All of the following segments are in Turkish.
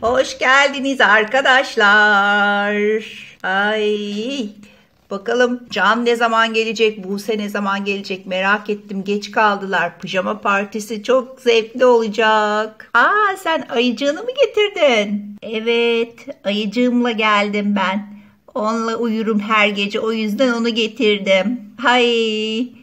Hoş geldiniz arkadaşlar. Ay Bakalım Can ne zaman gelecek, Buse ne zaman gelecek merak ettim. Geç kaldılar. Pijama partisi çok zevkli olacak. Aa sen ayıcığını mı getirdin? Evet ayıcığımla geldim ben. Onunla uyurum her gece o yüzden onu getirdim. Hay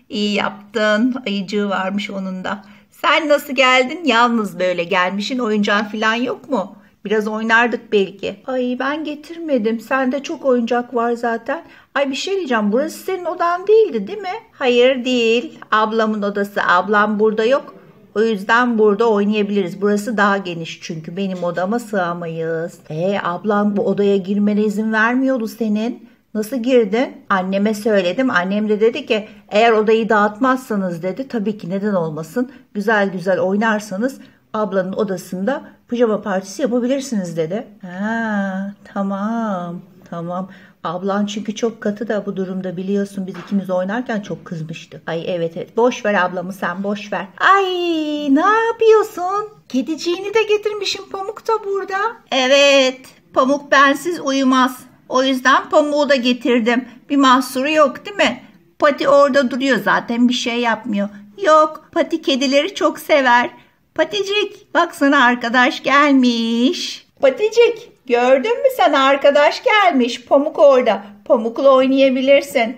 iyi yaptın. Ayıcığı varmış onun da. Sen nasıl geldin? Yalnız böyle gelmişin oyuncağın falan yok mu? Biraz oynardık belki. Ay ben getirmedim. Sende çok oyuncak var zaten. Ay bir şey diyeceğim. Burası senin odan değildi değil mi? Hayır değil. Ablamın odası. Ablam burada yok. O yüzden burada oynayabiliriz. Burası daha geniş çünkü benim odama sığamayız. E ablam bu odaya girmene izin vermiyordu senin. Nasıl girdin? Anneme söyledim. Annem de dedi ki eğer odayı dağıtmazsanız dedi. Tabii ki neden olmasın. Güzel güzel oynarsanız ablanın odasında pijama partisi yapabilirsiniz dedi. Ha tamam tamam. Ablan çünkü çok katı da bu durumda biliyorsun biz ikimiz oynarken çok kızmıştı. Ay evet evet boş ver ablamı sen boş ver. Ay ne yapıyorsun? Kediciğini de getirmişim Pamuk da burada. Evet Pamuk bensiz uyumaz. O yüzden Pamuk'u da getirdim. Bir mahsuru yok değil mi? Pati orada duruyor zaten bir şey yapmıyor. Yok Pati kedileri çok sever. Paticik bak sana arkadaş gelmiş. Paticik gördün mü sen arkadaş gelmiş. Pamuk orada. Pamukla oynayabilirsin.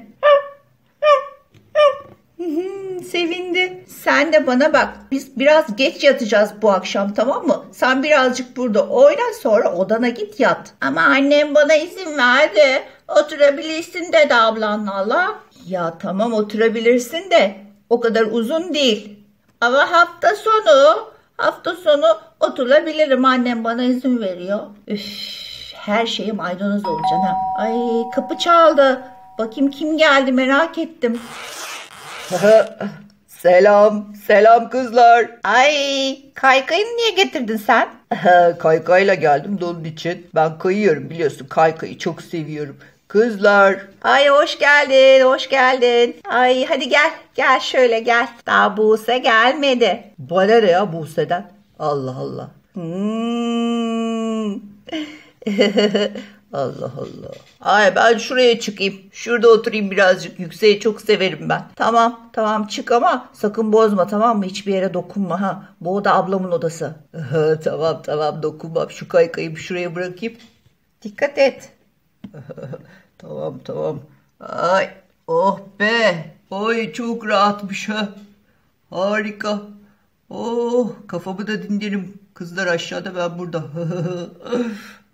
Sevindi. Sen de bana bak. Biz biraz geç yatacağız bu akşam tamam mı? Sen birazcık burada oyna sonra odana git yat. Ama annem bana izin verdi. Oturabilirsin dedi ablanla. Ya tamam oturabilirsin de o kadar uzun değil. Ama hafta sonu, hafta sonu oturabilirim. Annem bana izin veriyor. Üf, her şeyi maydanoz olacaksın ha. Ay kapı çaldı. Bakayım kim geldi merak ettim. selam, selam kızlar. Ay kaykayını niye getirdin sen? Kaykayla geldim de onun için. Ben kayıyorum biliyorsun kaykayı çok seviyorum. Kızlar. Ay hoş geldin, hoş geldin. Ay hadi gel, gel şöyle gel. Daha Buse gelmedi. Bana ne ya Buse'den? Allah Allah. Hmm. Allah Allah. Ay ben şuraya çıkayım. Şurada oturayım birazcık. Yükseği çok severim ben. Tamam tamam çık ama sakın bozma tamam mı? Hiçbir yere dokunma ha. Bu oda ablamın odası. tamam tamam dokunmam. Şu kaykayı şuraya bırakayım. Dikkat et. tamam tamam. Ay oh be. Oy çok rahatmış ha. Harika. Oh kafamı da dinlerim. Kızlar aşağıda ben burada.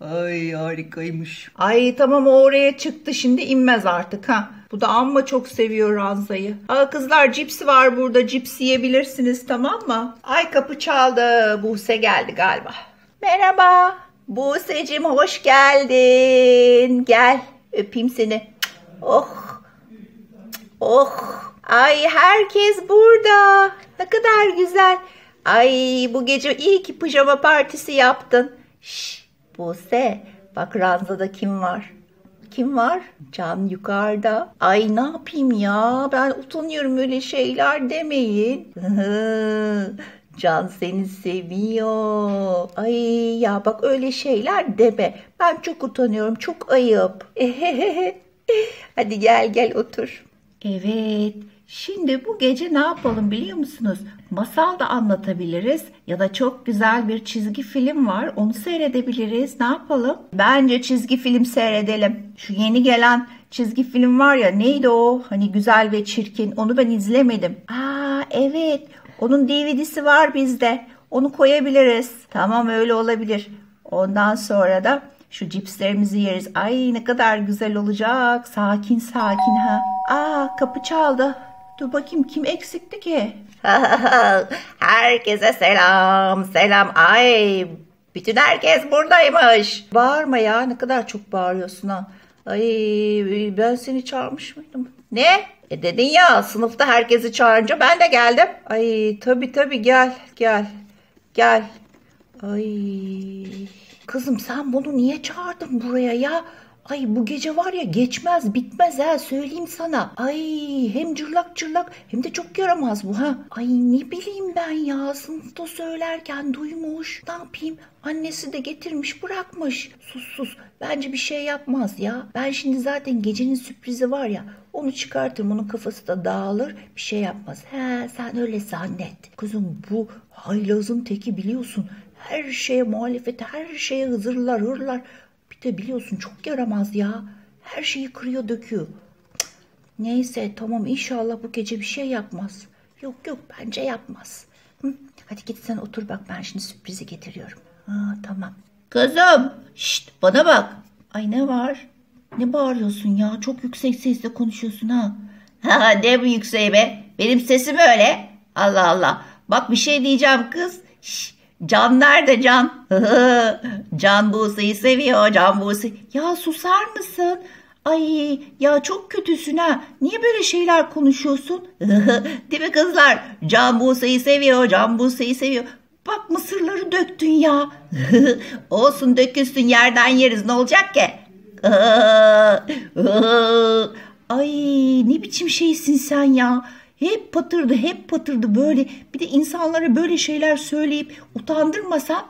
Ay harikaymış. Ay tamam o oraya çıktı şimdi inmez artık ha. Bu da amma çok seviyor Ranza'yı. Aa kızlar cipsi var burada cips yiyebilirsiniz tamam mı? Ay kapı çaldı. Buse geldi galiba. Merhaba. Buse'cim hoş geldin. Gel öpeyim seni. Oh. Oh. Ay herkes burada. Ne kadar güzel. Ay bu gece iyi ki pijama partisi yaptın. Şş, Buse bak ranzada kim var? Kim var? Can yukarıda. Ay ne yapayım ya? Ben utanıyorum öyle şeyler demeyin. Can seni seviyor. Ay ya bak öyle şeyler deme. Ben çok utanıyorum. Çok ayıp. Hadi gel gel otur. Evet. Şimdi bu gece ne yapalım biliyor musunuz? Masal da anlatabiliriz ya da çok güzel bir çizgi film var onu seyredebiliriz. Ne yapalım? Bence çizgi film seyredelim. Şu yeni gelen çizgi film var ya neydi o? Hani güzel ve çirkin onu ben izlemedim. Aa evet onun DVD'si var bizde. Onu koyabiliriz. Tamam öyle olabilir. Ondan sonra da şu cipslerimizi yeriz. Ay ne kadar güzel olacak. Sakin sakin ha. Aa kapı çaldı. Dur bakayım kim eksikti ki? Herkese selam selam. Ay bütün herkes buradaymış. Bağırma ya ne kadar çok bağırıyorsun ha. Ay ben seni çağırmış mıydım? Ne? E dedin ya sınıfta herkesi çağırınca ben de geldim. Ay tabi tabi gel gel gel. Ay kızım sen bunu niye çağırdın buraya ya? Ay bu gece var ya geçmez bitmez ha söyleyeyim sana. Ay hem cırlak cırlak hem de çok yaramaz bu ha. Ay ne bileyim ben ya sınıfta söylerken duymuş. Ne yapayım annesi de getirmiş bırakmış. Sus sus bence bir şey yapmaz ya. Ben şimdi zaten gecenin sürprizi var ya onu çıkartırım onun kafası da dağılır bir şey yapmaz. He sen öyle zannet. Kızım bu haylazın teki biliyorsun. Her şeye muhalefet her şeye hızırlar hırlar. Bir de biliyorsun çok yaramaz ya. Her şeyi kırıyor döküyor. Neyse tamam inşallah bu gece bir şey yapmaz. Yok yok bence yapmaz. Hı, hadi git sen otur bak ben şimdi sürprizi getiriyorum. Ha, tamam. Kızım şşt bana bak. Ay ne var? Ne bağırıyorsun ya? Çok yüksek sesle konuşuyorsun ha. Ha ne bu yükseği be? Benim sesim öyle. Allah Allah. Bak bir şey diyeceğim kız. Şş, can nerede Can? can Buse'yi seviyor Can Buse. Ya susar mısın? Ay ya çok kötüsün ha. Niye böyle şeyler konuşuyorsun? Değil mi kızlar? Can Buse'yi seviyor Can Buse'yi seviyor. Bak mısırları döktün ya. Olsun dökülsün yerden yeriz ne olacak ki? Ay ne biçim şeysin sen ya. Hep patırdı hep patırdı böyle. Bir de insanlara böyle şeyler söyleyip utandırmasan.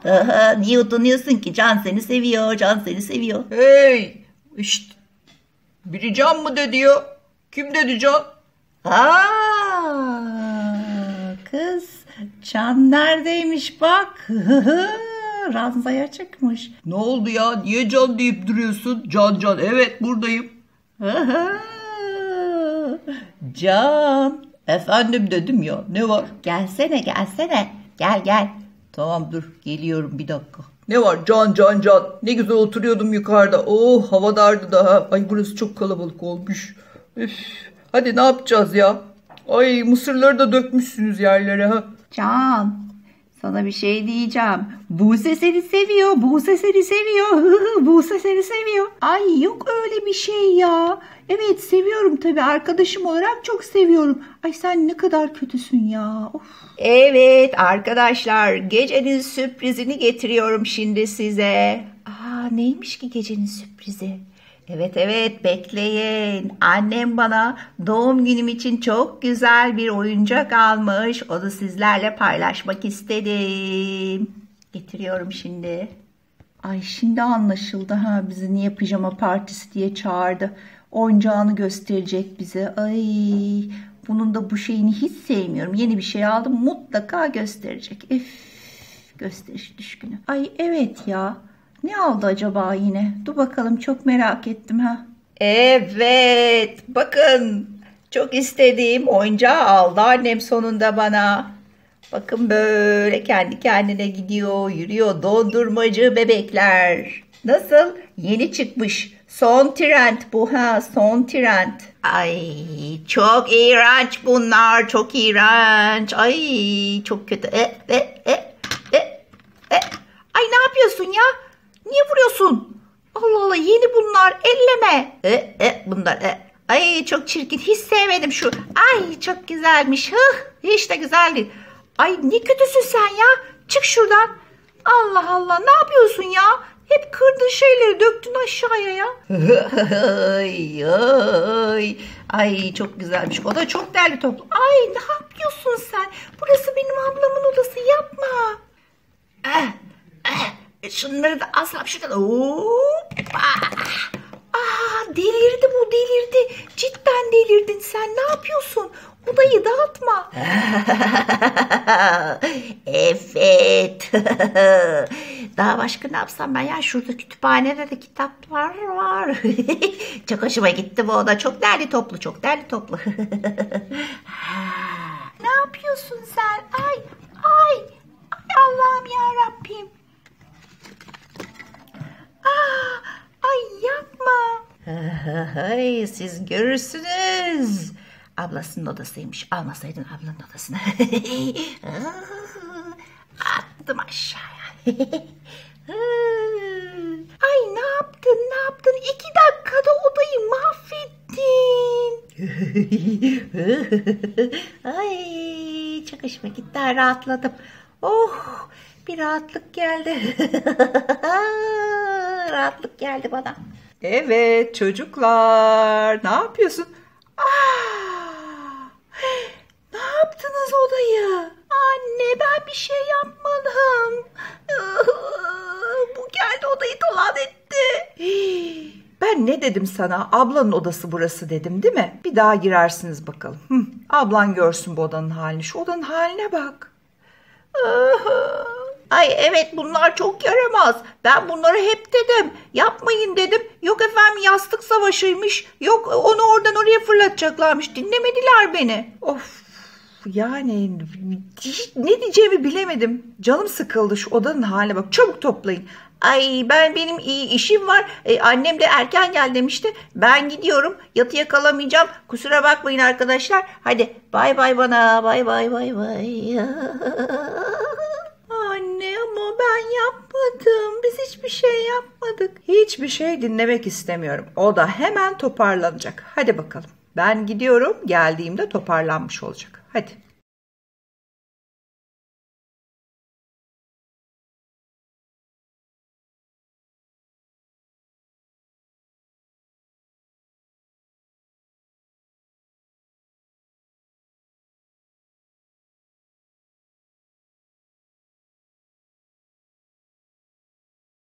Niye utanıyorsun ki? Can seni seviyor, Can seni seviyor. Hey! İşte biri can mı dedi ya? Kim dedi can? Aa, kız Can neredeymiş bak. Ranzaya çıkmış. Ne oldu ya? Niye can deyip duruyorsun? Can can evet buradayım. Can Efendim dedim ya ne var? gelsene gelsene. Gel gel. Tamam dur geliyorum bir dakika. Ne var can can can. Ne güzel oturuyordum yukarıda. Oh hava dardı daha. Ay burası çok kalabalık olmuş. Üf. Hadi ne yapacağız ya? Ay mısırları da dökmüşsünüz yerlere ha. Can sana bir şey diyeceğim. Buse seni seviyor. Buse seni seviyor. Buse seni seviyor. Ay yok öyle bir şey ya. Evet seviyorum tabii. Arkadaşım olarak çok seviyorum. Ay sen ne kadar kötüsün ya. Of. Evet arkadaşlar gecenin sürprizini getiriyorum şimdi size. Aa neymiş ki gecenin sürprizi? Evet evet bekleyin. Annem bana doğum günüm için çok güzel bir oyuncak almış. Onu sizlerle paylaşmak istedim. Getiriyorum şimdi. Ay şimdi anlaşıldı ha bizi niye pijama partisi diye çağırdı. Oyuncağını gösterecek bize. Ay bunun da bu şeyini hiç sevmiyorum. Yeni bir şey aldım mutlaka gösterecek. Ef gösteriş düşkünü. Ay evet ya. Ne aldı acaba yine? Dur bakalım çok merak ettim ha. Evet bakın çok istediğim oyuncağı aldı annem sonunda bana. Bakın böyle kendi kendine gidiyor, yürüyor dondurmacı bebekler. Nasıl? Yeni çıkmış. Son trend bu ha, son trend. Ay çok iğrenç bunlar, çok iğrenç. Ay çok kötü. E, e, e, e, e. Ay ne yapıyorsun ya? Niye vuruyorsun? Allah Allah yeni bunlar elleme. E, e, bunlar e. Ay çok çirkin hiç sevmedim şu. Ay çok güzelmiş. Hıh hiç de güzel değil. Ay ne kötüsün sen ya. Çık şuradan. Allah Allah ne yapıyorsun ya? Hep kırdığın şeyleri döktün aşağıya ya. ay, ay, ay çok güzelmiş. O da çok değerli toplu. Ay ne yapıyorsun sen? Burası benim ablamın odası yapma. Eh, eh, şunları da asla şuradan. Hoppa. Aa, delirdi bu delirdi. Cidden delirdin sen ne yapıyorsun? Odayı dağıtma. evet. Daha başka ne yapsam ben ya? Şurada kütüphanede de kitap var var. çok hoşuma gitti bu oda. Çok değerli toplu, çok değerli toplu. ne yapıyorsun sen? Ay, ay. Ay Allah'ım ya Rabbim. Aa, ay yapma. Ay siz görürsünüz. Ablasının odasıymış. Almasaydın ablanın odasını. Attım aşağıya. Ay ne yaptın ne yaptın? İki dakikada odayı mahvettin. Ay çok hoşuma gitti. Rahatladım. Oh bir rahatlık geldi. rahatlık geldi bana. Evet çocuklar ne yapıyorsun? Aa, ne yaptınız odayı? Anne ben bir şey yapmadım. Bu geldi odayı talan etti. Ben ne dedim sana? Ablanın odası burası dedim değil mi? Bir daha girersiniz bakalım. Hı, ablan görsün bu odanın halini. Şu odanın haline bak. Ay evet bunlar çok yaramaz. Ben bunları hep dedim. Yapmayın dedim. Yok efendim yastık savaşıymış. Yok onu oradan oraya fırlatacaklarmış. Dinlemediler beni. Of yani ne diyeceğimi bilemedim. Canım sıkıldı şu odanın haline bak. Çabuk toplayın. Ay ben benim iyi işim var. Ee, annem de erken gel demişti. Ben gidiyorum. Yatıya kalamayacağım. Kusura bakmayın arkadaşlar. Hadi bay bay bana. Bay bay bay bay. Anne ama ben yapmadım. Biz hiçbir şey yapmadık. Hiçbir şey dinlemek istemiyorum. O da hemen toparlanacak. Hadi bakalım. Ben gidiyorum. Geldiğimde toparlanmış olacak. Hadi.